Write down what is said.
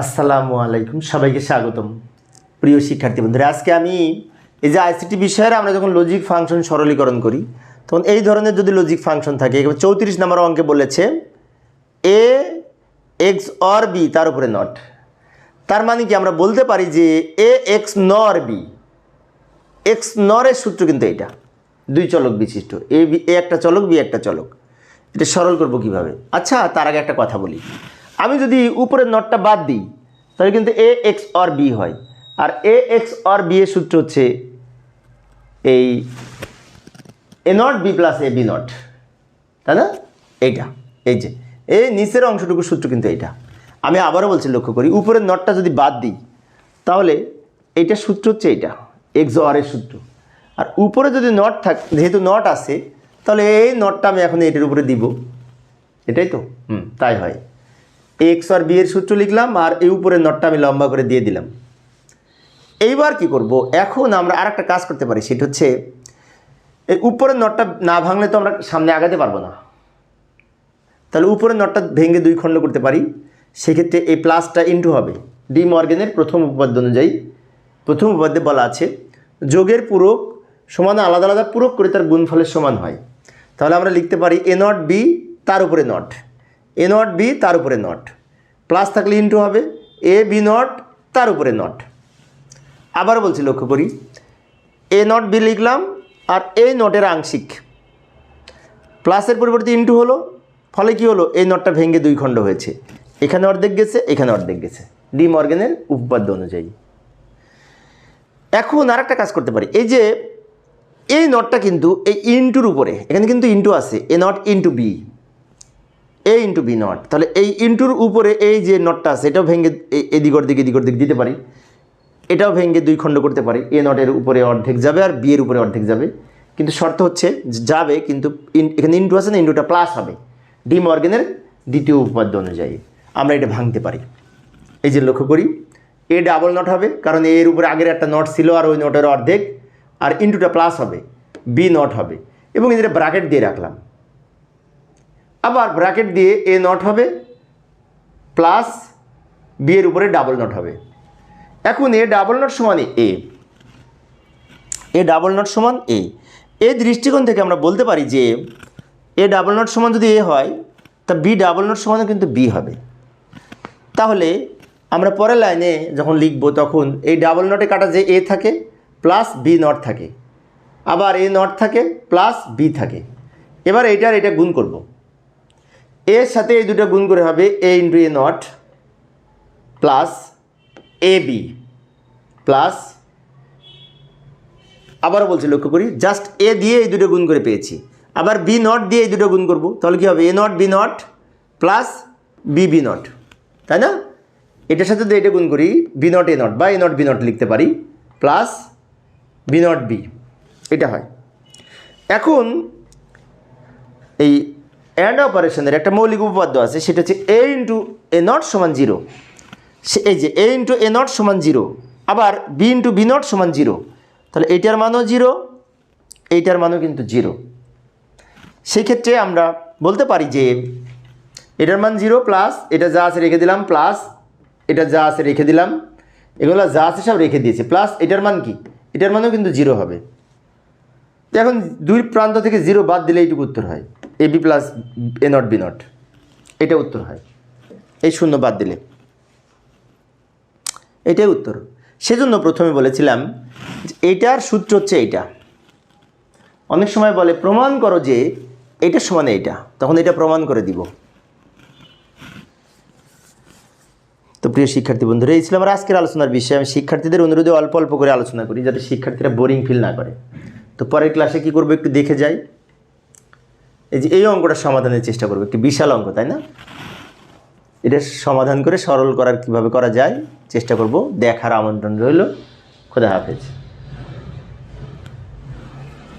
আসসালামু আলাইকুম, সবাইকে স্বাগতম। প্রিয় শিক্ষার্থী বন্ধুরা, আজকে আমি এই যে আইসিটি বিষয়ের আমরা যখন লজিক ফাংশন সরলীকরণ করি, তখন এই ধরনের যদি লজিক ফাংশন থাকে চৌত্রিশ নম্বর অঙ্কে বলেছে এ এক্স অর বি তার উপরে নট তার মানে কি আমরা বলতে পারি যে এ এক্স নর বি এক্স নরের সূত্র কিন্তু এটা দুই চলক বিশিষ্ট। এ বি এ একটা চলক বি একটা চলক। এটা সরল করব কীভাবে? আচ্ছা তার আগে একটা কথা বলি। আমি যদি উপরের নটটা বাদ দিই তাহলে কিন্তু এ এক্স অর বি হয়। আর এ এক্স অর বি এর সূত্র হচ্ছে এই A not B plus A B not. তাই না? এইটা, এই যে। এই নিচের অংশটুকু সূত্র কিন্তু এইটা। আমি আবারও বলছি, লক্ষ্য করি, উপরের নটটা যদি বাদ দিই, তাহলে এইটা সূত্র হচ্ছে এইটা, এক্স অরের সূত্র। আর উপরে যদি নট থাক, যেহেতু নট আছে, তাহলে এই নটটা আমি এখন এটার উপরে দিব। এটাই তো? হুম, তাই হয়। এক্স আর বি এর সূত্র লিখলাম আর এই উপরের নটটা আমি লম্বা করে দিয়ে দিলাম। এইবার কি করব? এখন আমরা আর একটা কাজ করতে পারি, সেটা হচ্ছে এই উপরের নটটা না ভাঙলে তো আমরা সামনে আগাতে পারব না। তাহলে উপরের নটটা ভেঙে দুই খণ্ড করতে পারি, সেক্ষেত্রে এই প্লাসটা ইন্টু হবে। ডি মর্গেনের প্রথম উপপাদ্য অনুযায়ী, প্রথম উপপাদ্যে বলা আছে, যোগের পূরক সমান আলাদা আলাদা পূরক করে তার গুণফলের সমান হয়। তাহলে আমরা লিখতে পারি এ নট বি তার উপরে নট এ নট বি তার উপরে নট। প্লাস থাকলে ইন্টু হবে, এ বি নট তার উপরে নট। আবার বলছি লক্ষ্য করি, এ নট বি লিখলাম আর এ নটের আংশিক। প্লাসের পরিবর্তে ইন্টু হলো, ফলে কি হলো এই নটটা ভেঙে দুই খণ্ড হয়েছে। এখানে অর্ধেক গেছে, এখানে অর্ধেক গেছে। ডি মর্গেনের উপপাদ্য অনুযায়ী। এখন আর একটা কাজ করতে পারি, এই যে এই নটটা কিন্তু এই ইন্টুর উপরে, এখানে কিন্তু ইন্টু আছে, A not into B. A into B not তাহলে এই ইন্টুর উপরে এই যে নটটা আছে, এটাও ভেঙে এদিক অর্ধেক এদিক অর্ধেক দিতে পারি। এটাও ভেঙে দুই খণ্ড করতে পারি। এ নটের উপরে অর্ধেক যাবে আর বি এর উপরে অর্ধেক যাবে। কিন্তু শর্ত হচ্ছে যাবে কিন্তু এখানে ইন্টু আছে না ইন্টুটা প্লাস হবে। ডি মর্গেনের দ্বিতীয় উপপাদ্য অনুযায়ী আমরা এটা ভাঙতে পারি। এই যে লক্ষ্য করি এ ডাবল নট হবে, কারণ এর উপরে আগের একটা নট ছিল আর ওই নটের অর্ধেক, আর ইন্টুটা প্লাস হবে বি নট হবে। এবং এদের ব্র্যাকেট দিয়ে রাখলাম। আবার ব্র্যাকেট দিয়ে এ নট হবে প্লাস বি এর উপরে ডাবল নট হবে। এখন এ ডাবল নট সমান এ এ ডাবল নট সমান এ এই দৃষ্টিকোণ থেকে আমরা বলতে পারি যে এ ডাবল নট সমান যদি এ হয়, তা বি ডাবল নট সমানও কিন্তু বি হবে। তাহলে আমরা পরের লাইনে যখন লিখব, তখন এই ডাবল নটে কাটা যে এ থাকে প্লাস বি নট থাকে। আবার এ নট থাকে প্লাস বি থাকে। এবার এইটার এটা গুণ করব। এর সাথে এই দুটো গুণ করে হবে A into A not plus A B plus আবারও বলছি, লক্ষ্য করি জাস্ট এ দিয়ে এই দুটো গুণ করে পেয়েছি। আবার বি নট দিয়ে এই দুটো গুণ করব, তাহলে কী হবে? A not B not plus B B not তাই না? এটার সাথে যদি এটা গুণ করি বি নট এ নট বা এ নট বি নট লিখতে পারি প্লাস বি নট বি এটা হয়। এখন এই অ্যান্ড অপারেশনের একটা মৌলিক উপপাদ্য আছে, সেটা হচ্ছে এ ইন্টু এ নট সমান জিরো সে এই যে এ ইন্টু এ নট সমান জিরো আবার বি ইন্টু বি নট সমান জিরো তাহলে এইটার মানও জিরো এইটার মানও কিন্তু জিরো সেই ক্ষেত্রে আমরা বলতে পারি যে, এটার মান জিরো প্লাস এটা যা আছে রেখে দিলাম প্লাস এটা যা আছে রেখে দিলাম, এগুলো যা আছে সব রেখে দিয়েছে। প্লাস এটার মান কি? এটার মানও কিন্তু জিরো হবে। এখন দুই প্রান্ত থেকে জিরো বাদ দিলে এইটুকু উত্তর হয়। A B plus A not B not এটা উত্তর হয়। এই শূন্য বাদ দিলে। এটাই উত্তর। সেজন্য প্রথমে বলেছিলাম যে এইটার সূত্র হচ্ছে এইটা। অনেক সময় বলে, প্রমাণ করো যে এইটার সমান এইটা। তখন এটা প্রমাণ করে দিব। তো প্রিয় শিক্ষার্থী বন্ধুরা, এই ছিল আমার আজকের আলোচনার বিষয়। আমি শিক্ষার্থীদের অনুরোধে অল্প অল্প করে আলোচনা করি যাতে শিক্ষার্থীরা বোরিং ফিল না করে। তো পরের ক্লাসে কি করব একটু দেখে যাই। এই যে এই অঙ্কটা সমাধানের চেষ্টা করব, একটি বিশাল অঙ্ক, তাই না? এটা সমাধান করে সরল করার কীভাবে করা যায়, চেষ্টা করব দেখার আমন্ত্রণ রইল। খোদা হাফেজ।